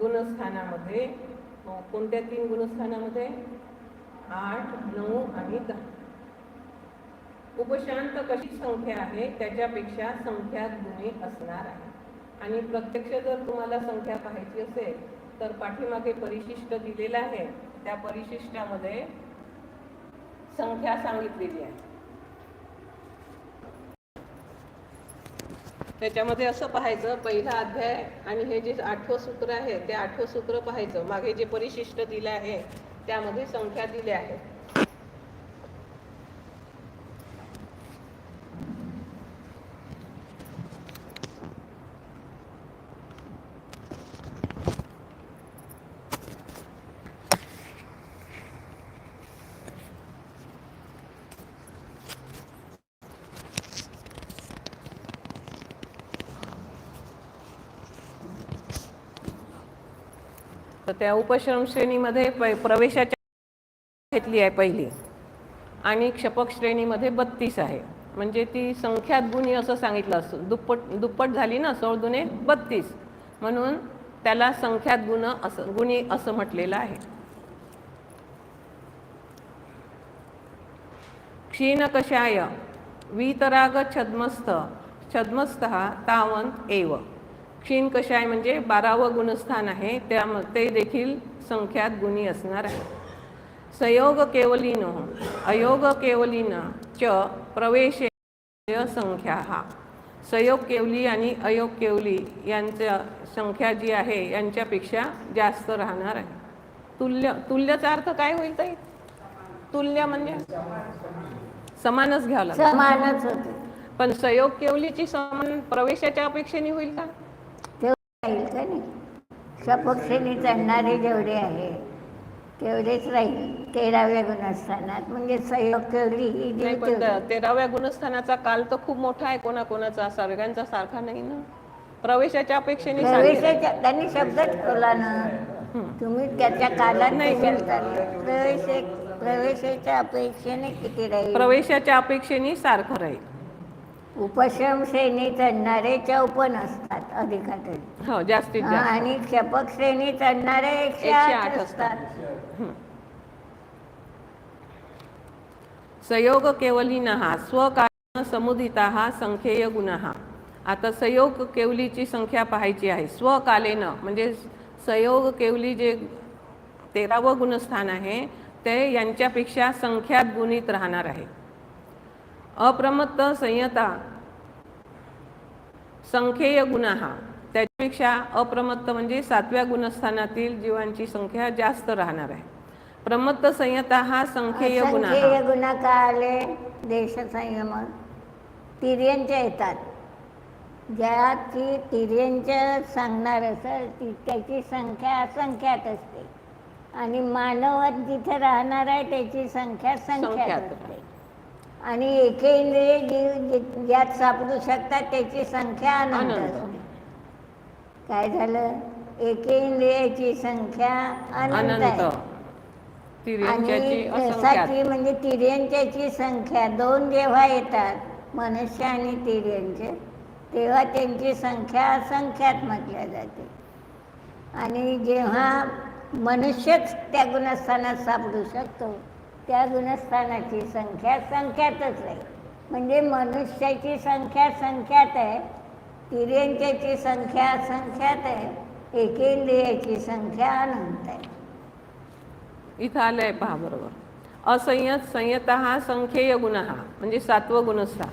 गुणस्थानामध्ये कोणत्या तीन गुणस्थानामध्ये? आठ नऊ आणि दहा. उपशांत कशी संख्या आहे? त्याच्यापेक्षा संख्या गुणे असणार आहे. आणि प्रत्यक्ष जर तुम्हाला संख्या पाहायची असेल तर पाठीमागे परिशिष्ट दिलेलं आहे. त्या परिशिष्टामध्ये संख्या सांगितलेली आहे. त्याच्यामध्ये असं पाहायचं पहिला अध्याय आणि हे जे आठवं सूत्र आहे ते आठवं सूत्र पाहायचं. मागे जे परिशिष्ट दिलं आहे त्यामध्ये संख्या दिल्या आहेत. त्या उपश्रम श्रेणीमध्ये प- प्रवेशाच्या घेतली आहे पहिली. आणि क्षपक श्रेणीमध्ये बत्तीस आहे. म्हणजे ती संख्यात गुणी असं सांगितलं असं दुप्पट दुप्पट झाली ना सोळ दुने बत्तीस. म्हणून त्याला संख्यात गुण असं गुणी असं म्हटलेलं आहे. क्षीण कषाय वीतराग छद्मस्थ छद्मस्थ तावंत एव. क्षीण कषाय म्हणजे बारावं गुणस्थान आहे त्या ते देखील संख्यात गुणी असणार आहे. संयोग केवलीन अयोग केवलीन च प्रवेश संख्या हा. संयोग केवली आणि अयोग केवली यांच्या संख्या जी आहे यांच्यापेक्षा जास्त राहणार आहे. तुल्य तुल्यचा अर्थ काय होईल ताई? तुल्य म्हणजे? समानच घ्यावं लागेल. समानच होते. पण संयोग केवलीची समान प्रवेशाच्या अपेक्षेने होईल का? राहील का नाही? सपक्षेने चढणारे जेवढे आहे तेवढेच राहील. तेराव्या गुणस्थानात. म्हणजे सहयोग केवढी ही जी नाही पण तेवढी. त्या तेराव्या गुणस्थानाचा काल तर खूप मोठा आहे कोणाकोणाचा सर्वांचा सारखा नाही ना. प्रवेशाच्या अपेक्षेने सांगितलं. प्रवेशाच्या त्यांनी शब्द ठेवला ना. तुम्ही त्याच्या कालात नाही, प्रवेश प्रवेशाच्या अपेक्षेने किती राहील? प्रवेशाच्या अपेक्षेने सारखं राहील. उपशम श्रेणी चढणारे चौपन्न असतात अधिकाधिक हो जास्तीत हा, जास्त. आणि क्षपक श्रेणी चढणारे एकशे आठ असतात. संयोग केवलिनः स्वकारण समुदिता संख्येय गुणः. आता संयोग केवलीची संख्या पाहायची आहे. स्वकालेनं म्हणजे संयोग केवली जे तेरावं गुणस्थान आहे ते यांच्यापेक्षा संख्यात गुणित राहणार आहे. अप्रमत्त संयता संख्येय गुणः. त्याच्यापेक्षा अप्रमत्त म्हणजे सातव्या गुणस्थानातील जीवांची संख्या जास्त राहणार आहे. प्रमत्त संयता हा संख्येय गुणः. गुन्हा का आले देश संयम तिर्यंच्या येतात. ज्या ती तिर्यंच्या सांगणार असेल ती त्याची संख्या असंख्यात असते. आणि मानवात जिथे राहणार आहे त्याची संख्या संख्यात. असते. आणि एके इंद्रिय जीव जे- ज्यात सापडू शकतात त्याची संख्या अनंत. असते. काय झालं? एके इंद्रियाची संख्या अनंत आहे. आणि रसाची म्हणजे तिर्यंच्याची संख्या. दोन जेव्हा येतात मनुष्य आणि तिर्यंचे तेव्हा त्यांची संख्या असंख्यात म्हटल्या जाते. आणि जेव्हा मनुष्यच त्या गुणस्थानात सापडू शकतो त्या गुणस्थानाची संख्या संख्यातच आहे. म्हणजे मनुष्याची संख्या संख्यात आहे तिर्यंच्याची संख्या संख्यात आहे एकेंद्रियाची संख्या अनंत आहे. इथं आलंय पहा बरोबर. असंयत संयता हा संख्येय गुणः म्हणजे सातवं गुणस्थान.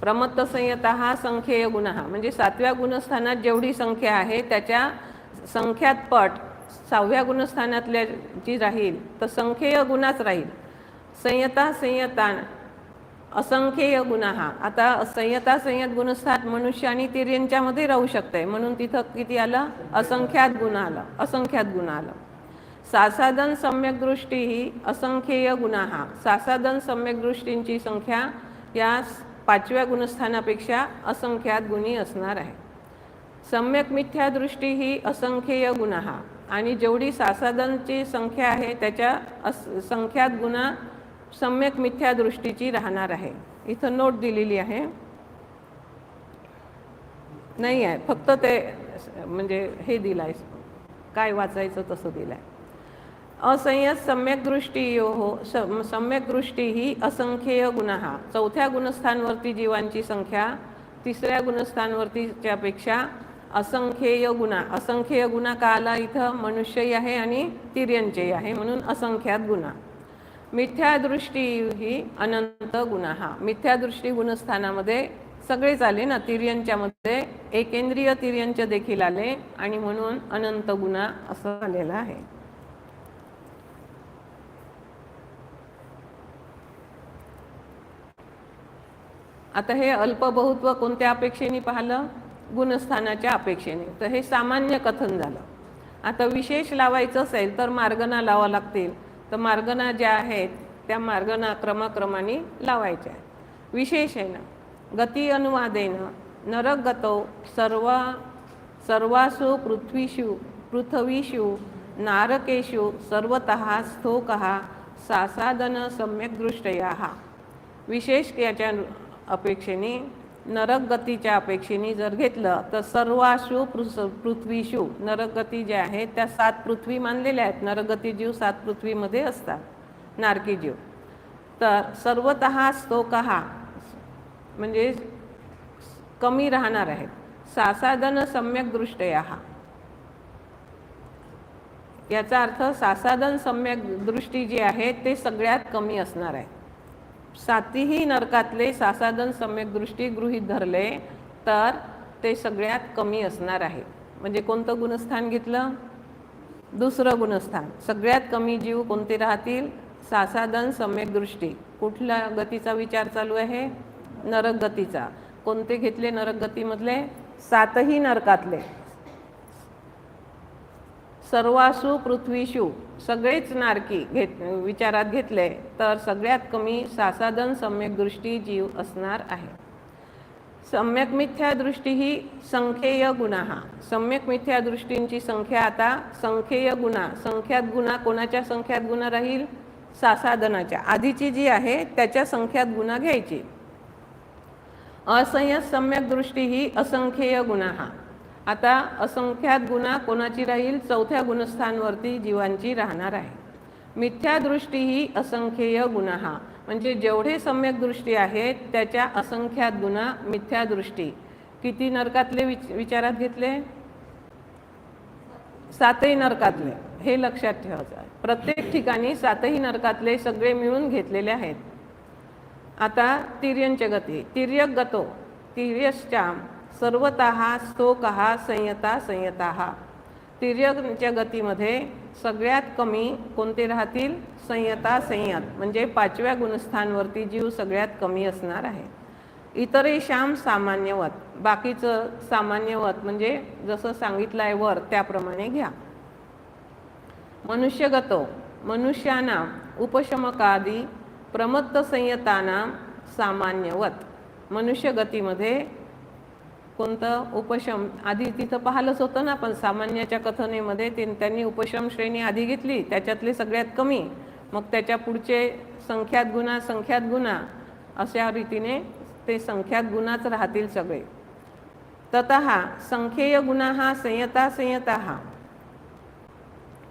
प्रमत्त संयता हा संख्येय गुणः म्हणजे सातव्या गुणस्थानात जेवढी संख्या आहे त्याच्या संख्यात पट सहाव्या गुणस्थानातल्या जी राहील तर संख्येय गुणाच राहील. संयता संयता असंख्येय गुन्हा आता संयता संयत गुणस्थात मनुष्य आणि तिर्यांच्यामध्ये राहू शकते म्हणून तिथं किती आलं? असंख्यात गुण आलं. असंख्यात गुण आलं. सासादन सम्यक दृष्टी ही असंख्येय गुन्हा सासादन सम्यक दृष्टींची संख्या या पाचव्या गुणस्थानापेक्षा असंख्यात गुणी असणार आहे. सम्यक मिथ्या दृष्टी ही असंख्येय गुन्हा आणि जेवढी सासाधनची संख्या आहे त्याच्या अस संख्यात गुन्हा सम्यक मिथ्या दृष्टीची राहणार आहे. इथं नोट दिलेली आहे. नाही आहे. फक्त ते म्हणजे हे दिलं आहे काय वाचायचं तसं दिलं आहे असंयत सम्यक दृष्टी हो सम- सम्यक दृष्टी ही असंख्येय गुन्हा चौथ्या गुणस्थानवरती जीवांची संख्या तिसऱ्या गुणस्थानवरतीच्यापेक्षा असंख्येय गुन्हा असंख्येय गुन्हा का आला इथं मनुष्यही आहे आणि तिर्यंचेही आहे. म्हणून असंख्यात गुन्हा मिथ्यादृष्टी ही अनंत गुन्हा हा. मिथ्यादृष्टी गुणस्थानामध्ये सगळेच आले ना तिर्यंच्यामध्ये एकेंद्रिय तिर्यंच देखील आले आणि म्हणून अनंत गुन्हा असं आलेलं आहे. आता हे अल्पबहुत्व कोणत्या अपेक्षेने पाहिलं? गुणस्थानाच्या अपेक्षेने. तर हे सामान्य कथन झालं. आता विशेष लावायचं असेल तर मार्गना लावा लागतील. तर मार्गना ज्या आहेत त्या मार्गना क्रमाक्रमाने लावायच्या आहेत. विशेष आहे ना गती अनुवादेन नरक गतो सर्वासु पृथ्वीषु पृथ्वीषु नारकेषु सर्वतः स्थोक सासादन सम्यक दृष्टया. विशेष याच्या अपेक्षेने नरक गतीच्या अपेक्षेने जर घेतलं तर सर्वाशु पृथ्वीशु नरकगती ज्या आहेत त्या सात पृथ्वी मानलेल्या आहेत. नरगती जीव सात पृथ्वीमध्ये असतात. नारकी जीव. तर सर्वत स्तोकहा म्हणजे कमी राहणार आहेत. सासादन सम्यक दृष्टया. याचा अर्थ सासादन सम्यक दृष्टी जी आहे ते सगळ्यात कमी असणार आहे. सातीही नरकातले सासाधन सम्यक दृष्टी गृहीत धरले तर ते सगळ्यात कमी असणार आहे. म्हणजे कोणतं गुणस्थान घेतलं? दुसरं गुणस्थान. सगळ्यात कमी जीव कोणते राहतील? सासाधन सम्यक दृष्टी. कुठल्या गतीचा विचार चालू आहे? नरक गतीचा. कोणते घेतले नरक गतीमधले? सातही नरकातले. सर्वासु पृथ्वीशू सगळेच नारकी घेत विचारात घेतले तर सगळ्यात कमी सासाधन सम्यक दृष्टी जीव असणार आहे. सम्यक मिथ्या दृष्टी ही संख्येय गुन्हा हा सम्यक मिथ्या दृष्टींची संख्या आता संख्येय गुन्हा संख्यात गुन्हा कोणाच्या संख्यात गुन्हा राहील? सासाधनाच्या आधीची जी आहे त्याच्या संख्यात गुन्हा घ्यायची. असंयत सम्यक दृष्टी ही असंख्येय गुन्हा आता असंख्यात गुन्हा कोणाची राहील? चौथ्या गुणस्थानवरती जीवांची राहणार आहे. मिथ्या दृष्टी ही असंख्येय गुन्हा हा. म्हणजे जेवढे सम्यक दृष्टी आहेत त्याच्या असंख्यात गुन्हा मिथ्या दृष्टी. किती नरकातले विच विचारात घेतले? सातही नरकातले. हे लक्षात ठेवायचं. आहे प्रत्येक ठिकाणी सातही नरकातले सगळे मिळून घेतलेले आहेत. आता तिर्यंच गती तिर्यक गतो. तिर्यश्चाम. सर्वत स्तोकः संयता संयता. तिर्यकच्या गतीमध्ये सगळ्यात कमी कोणते राहतील? संयता संयत. म्हणजे पाचव्या गुणस्थानवरती जीव सगळ्यात कमी असणार आहे. इतरेशाम सामान्यवत बाकीचं सामान्यवत म्हणजे जसं सांगितलं आहे वर त्याप्रमाणे घ्या. मनुष्यगतो. मनुष्याना उपशमकादी प्रमत्त संयतानां सामान्यवत मनुष्यगतीमध्ये कोणतं उपशम आधी तिथं पाहिलंच होतं ना पण सामान्याच्या कथनेमध्ये ते त्यांनी उपशम श्रेणी आधी घेतली त्याच्यातले सगळ्यात कमी मग त्याच्या पुढचे संख्यात गुन्हा संख्यात गुन्हा अशा रीतीने ते संख्यात गुणाच राहतील सगळे. तत संख्येय गुन्हा हा संयता संयता हा.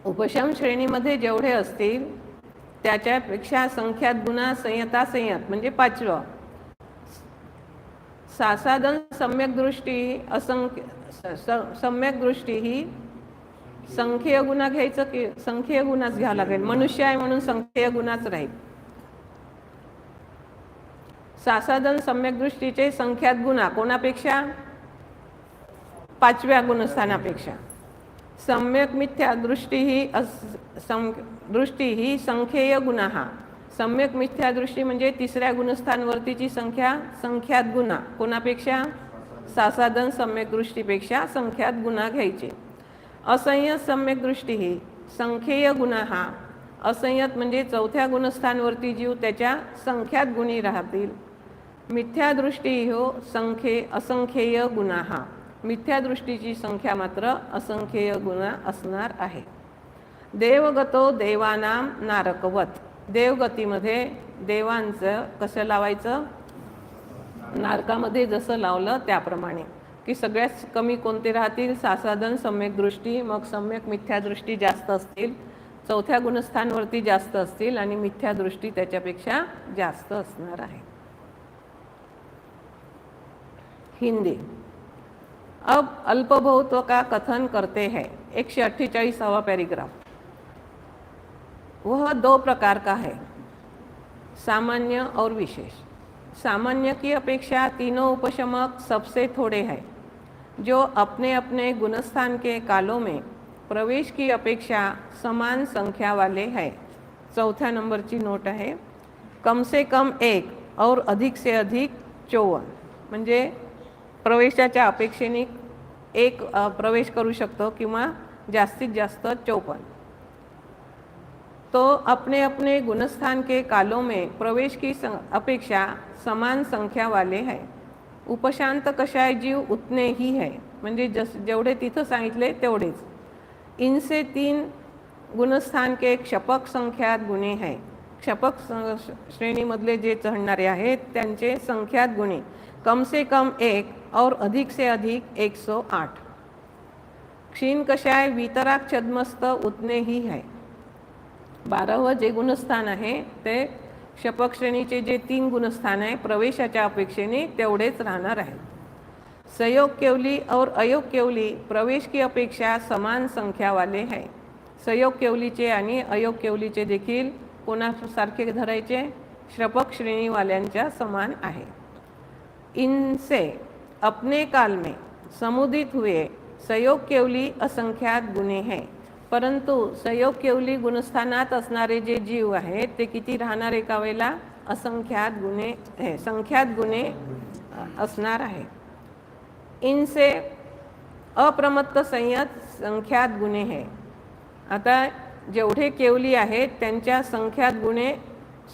उपशम श्रेणीमध्ये जेवढे असतील त्याच्यापेक्षा संख्यात गुन्हा संयता संयत म्हणजे पाचवं. सासादन सम्यक दृष्टी असंख्य स- सम्यक दृष्टी ही संख्येय गुन्हा घ्यायचं की संख्येय गुन्हाच घ्यावा लागेल. मनुष्य आहे म्हणून संख्येय गुन्हाच राहील. सासादन सम्यक दृष्टीचे संख्यात गुन्हा कोणापेक्षा? पाचव्या गुणस्थानापेक्षा. सम्यक मिथ्या दृष्टी ही अस सं दृष्टी ही संख्येय गुन्हा हा सम्यक मिथ्या दृष्टी म्हणजे तिसऱ्या गुणस्थानवरतीची संख्या संख्यात गुन्हा कोणापेक्षा? सासाधन सम्यक दृष्टीपेक्षा संख्यात गुन्हा घ्यायचे. असंयत सम्यक दृष्टी ही संख्येय गुन्हा हा असंयत म्हणजे चौथ्या गुणस्थानवरती जीव त्याच्या संख्यात गुणी राहतील. मिथ्या दृष्टी हो संख्ये असंख्येय गुन्हा हा. मिथ्या दृष्टीची संख्या मात्र असंख्येय गुन्हा असणार आहे. देवगतो देवानाम नारकवत. देवगतीमध्ये देवांचं कसं लावायचं? नारकामध्ये जसं लावलं त्याप्रमाणे. की सगळ्यात कमी कोणते राहतील? सासाधन सम्यक दृष्टी मग सम्यक मिथ्यादृष्टी जास्त असतील. चौथ्या गुणस्थानवरती जास्त असतील आणि मिथ्या दृष्टी त्याच्यापेक्षा जास्त असणार आहे. हिंदी. अब अल्पभौत्व का कथन करते हैं. एकशे अठ्ठेचाळीसावा पैराग्राफ. वह दो प्रकार का है सामान्य और विशेष। सामान्य की अपेक्षा तीनों उपशमक सबसे थोड़े हैं जो अपने अपने गुणस्थान के कालों में प्रवेश की अपेक्षा समान संख्या वाले हैं। चौथ्या नंबरची नोट आहे कम से कम एक और अधिक से अधिक चौवन। म्हणजे प्रवेशाच्या अपेक्षेने एक प्रवेश करू शकतो किंवा जास्तीत जास्त चौपन्न तो अपने अपने गुणस्थान के कालों में प्रवेश की सं- अपेक्षा समान संख्या वाले हैं। उपशांत कषाय जीव उतने ही है म्हणजे जस जेवढे तिथं सांगितले तेवढेच। इनसे तीन गुणस्थान के क्षपक संख्यात गुणे है। क्षपक श्रेणीमधले जे चढणारे आहेत त्यांचे संख्यात गुणे। कम से कम एक और अधिक से अधिक एक सो आठ। क्षीण कषाय वितराक छद्मस्त उतने ही है। बारावं जे गुणस्थान आहे ते शपकश्रेणीचे जे तीन गुणस्थान आहे प्रवेशाच्या अपेक्षेने तेवढेच राहणार आहे. संयोग केवली और अयोग केवली प्रवेश की अपेक्षा समान संख्या वाले है. संयोग केवलीचे आणि अयोग केवलीचे देखील कोणासारखे धरायचे? श्रपक श्रेणीवाल्यांच्या समान आहे. इनसे अपने काल में समुदित हुए संयोग केवली असंख्यात गुन्हे हैं. परंतु संयोग केवली गुणस्थानात असणारे जे जीव आहेत ते किती राहणार एका वेळेला? असंख्यात गुन्हे हे संख्यात गुन्हे असणार आहे. इनसे अप्रमत्त संयत संख्यात गुन्हे आहे आता जेवढे केवली आहेत त्यांच्या संख्यात गुन्हे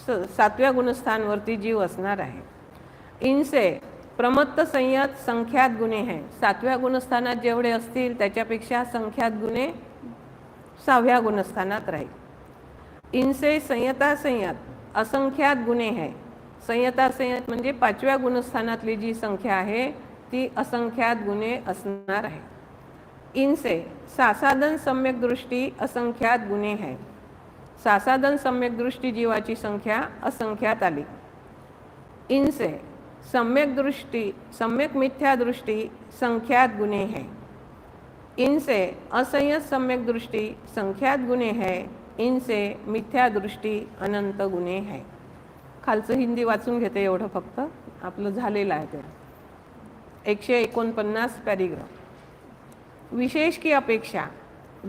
स सातव्या गुणस्थानवरती जीव असणार आहे. इनसे प्रमत्त संयत संख्यात गुन्हे आहे सातव्या गुणस्थानात जेवढे असतील त्याच्यापेक्षा संख्यात गुन्हे सहाव्या गुणस्थानात राहील. इनसे संयता संयत असंख्यात गुणे है. संयता संयत म्हणजे पाचव्या गुणस्थानातली जी संख्या आहे ती असंख्यात गुणे असणार आहे. इनसे सासाधन सम्यक दृष्टी असंख्यात गुणे आहे सासाधन सम्यक दृष्टी जीवाची संख्या असंख्यात आली. इनसे सम्यक दृष्टी सम्यक मिथ्या दृष्टी संख्यात गुन्हे है. इनसे असंयत सम्यक दृष्टि संख्यात गुन्हे है इनसे मिथ्या दृष्टी अनंत गुन्हे है. खालचं हिंदी वाचून घेते एवढं फक्त. आपलं झालेलं आहे ते. एकशे एकोणपन्नास पॅरिग्राफ. विशेष की अपेक्षा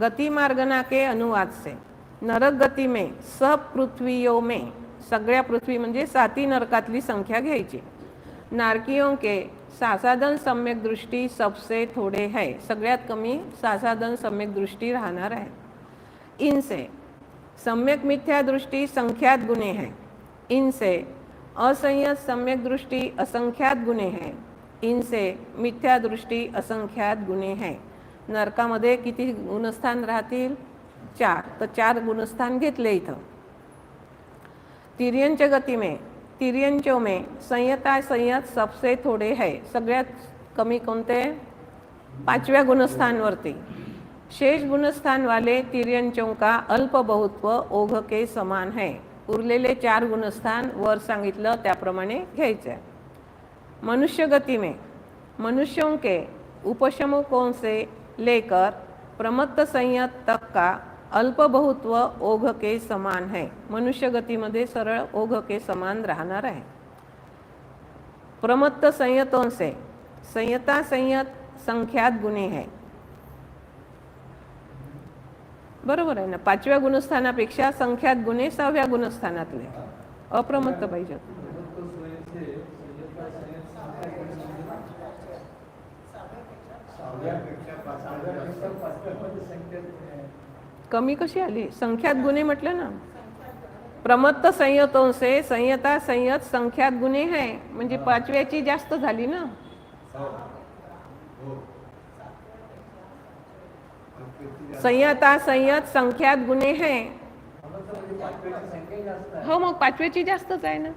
गति मार्गना के अनुवाद से. नरक गती में सब पृथ्वीयो में. सगळ्या पृथ्वी म्हणजे साती नरकातली संख्या घ्यायची. नारकियों के सासाधन सम्यक दृष्टी सबसे थोडे है। सगळ्यात कमी सासाधन सम्यक दृष्टी राहणार आहे। इनसे, सम्यक मिथ्या दृष्टी संख्यात गुणे है। इनसे, असंयत सम्यक दृष्टि असंख्यात गुणे है। इनसे, मिथ्या दृष्टी असंख्यात गुणे है। नरकामध्ये किती गुणस्थान राहतील? चार. तर चार गुणस्थान घेतले इथं. गती में तिर्यंचो में संयता संयत सबसे थोडे है. सगळ्यात कमी कोणते? पाचव्या गुणस्थानवरती. शेष गुणस्थानवाले तिर्यंचों का अल्प बहुत्व ओघ के समान है. उरलेले चार गुणस्थान वर सांगितलं त्याप्रमाणे घ्यायचं. आहे मनुष्य गति में मनुष्यों के उपशमकों से लेकर प्रमत्त संयत तक का अल्प बहुत्व ओघ के समान है। मनुष्य गतीमध्ये सरळ ओघ के समान राहणार आहे। प्रमत्त संयतों से संयता संयत संख्यात गुणे है। बरोबर आहे ना? पाचव्या गुणस्थानापेक्षा संख्यात गुणे सहाव्या गुणस्थानातले। अप्रमत्त पाहिजे। कमी कशी आली? संख्यात गुन्हे म्हटलं ना. प्रमत्त संयतोंसे संयता संयत संख्यात गुन्हे आहे म्हणजे पाचव्याची जास्त झाली ना. संयता संयत संख्यात गुन्हे आहे हो मग पाचव्याची जास्तच आहे ना.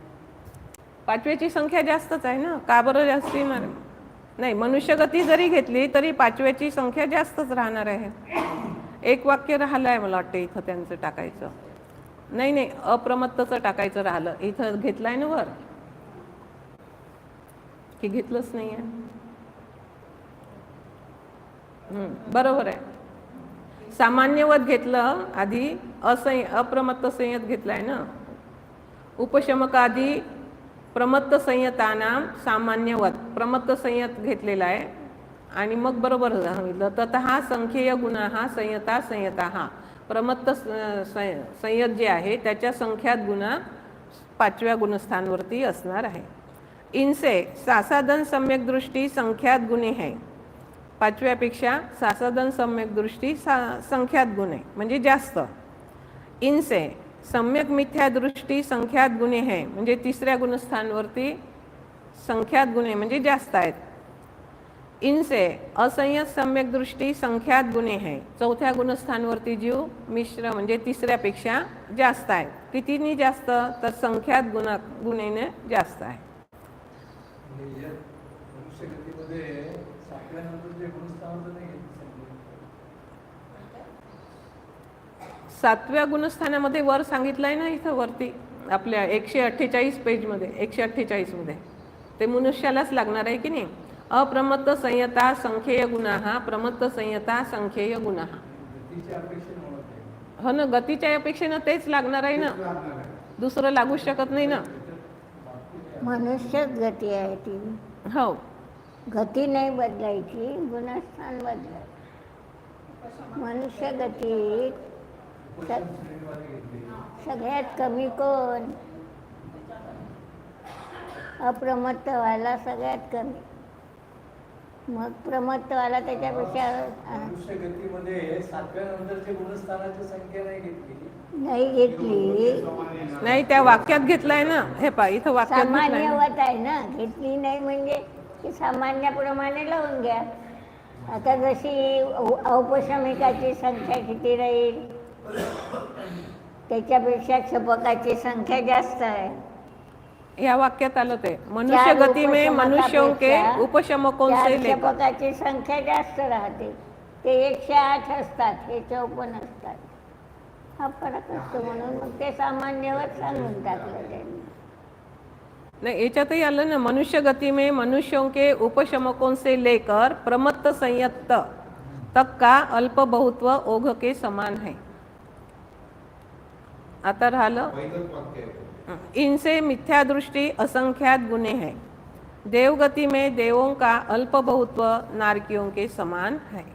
पाचव्याची संख्या जास्तच आहे ना. का बरं जास्त येणार? नाही मनुष्यगती जरी घेतली तरी पाचव्याची संख्या जास्तच राहणार आहे. एक वाक्य राहिलं आहे मला वाटतं इथं त्यांचं टाकायचं. नाही नाही अप्रमत्तचं टाकायचं राहिलं. इथं घेतलंय ना वर? की घेतलंच नाही आहे बरोबर आहे. सामान्यवत घेतलं आधी असंय अप्रमत्त संयत घेतलाय ना? उपशमक आधी प्रमत्त संयतानाम सामान्यवत प्रमत्त संयत घेतलेला आहे. आणि मग बरोबर सांगितलं. तर हा संख्येय गुन्हा हा संयता संयता हा. प्रमत्त संय संयत जे आहे त्याच्या संख्यात गुन्हा पाचव्या गुणस्थानवरती असणार आहे. इनसे सासादन सम्यक दृष्टी संख्यात गुणे आहे पाचव्यापेक्षा सासादन सम्यक दृष्टी सा संख्यात गुन्हे म्हणजे जास्त. इनसे सम्यक मिथ्या दृष्टी संख्यात गुणे आहे म्हणजे तिसऱ्या गुणस्थानवरती संख्यात गुणे म्हणजे जास्त आहेत. इनसे असंयत सम्यक दृष्टी संख्यात गुणे है। चौथ्या गुणस्थानवरती जीव मिश्र म्हणजे तिसऱ्यापेक्षा जास्त आहे। कितीनी जास्त तर संख्यात गुणा गुणेने जास्त आहे. सातव्या गुणस्थानामध्ये वर सांगितलंय ना इथं वरती आपल्या एकशे अठ्ठेचाळीस पेजमध्ये एकशे अठ्ठेचाळीसमध्ये. ते मनुष्यालाच लागणार आहे की नाही? अप्रमत्त संयता संख्येय गुन्हा प्रमत्त संयता संख्येय गुन्हा हा ना गतीच्या अपेक्षेनं तेच लागणार आहे ना. दुसरं लागू शकत नाही ना. मनुष्यच गती आहे ती. हो. गती नाही बदलायची गुणस्थान बदलायचं. मनुष्य गती सगळ्यात कमी कोण? अप्रमत्तवाला सगळ्यात कमी. मग त्याच्यापेक्षा सातव्यानंतरच्या गुणस्थानाची संख्या नाही घेतली. नाही घेतली. नाही त्या वाक्यात घेतलंय ना. हे पा इथं वाक्यात घेतलंय ना. सामान्यवत आहे ना. घेतली नाही म्हणजे ती सामान्याप्रमाणे लावून घ्या. आता जशी औ- औपशमिकाची संख्या किती राहील? त्याच्यापेक्षा क्षपकाची संख्या जास्त आहे. या वाक्यात आलं ते. मनुष्य गती में मनुष्यों के उपशमकों चार से लेकर संख्या जास्त राहते ते एकशे आठ असतात हे चौपन्न असतात. हा फरक असतो म्हणून मग ते सामान्यवर सांगून टाकलं त्यांनी. नहीं याच्यातही आलं ना मनुष्य गति में मनुष्यों के उपशमकों से लेकर प्रमत्त संयत तक का अल्प बहुत्व ओघ के समान है. आता राहिलं? इनसे मिथ्या दृष्टि असंख्यात गुने हैं। देवगति में देवों का अल्प बहुत्व नारकियों के समान है।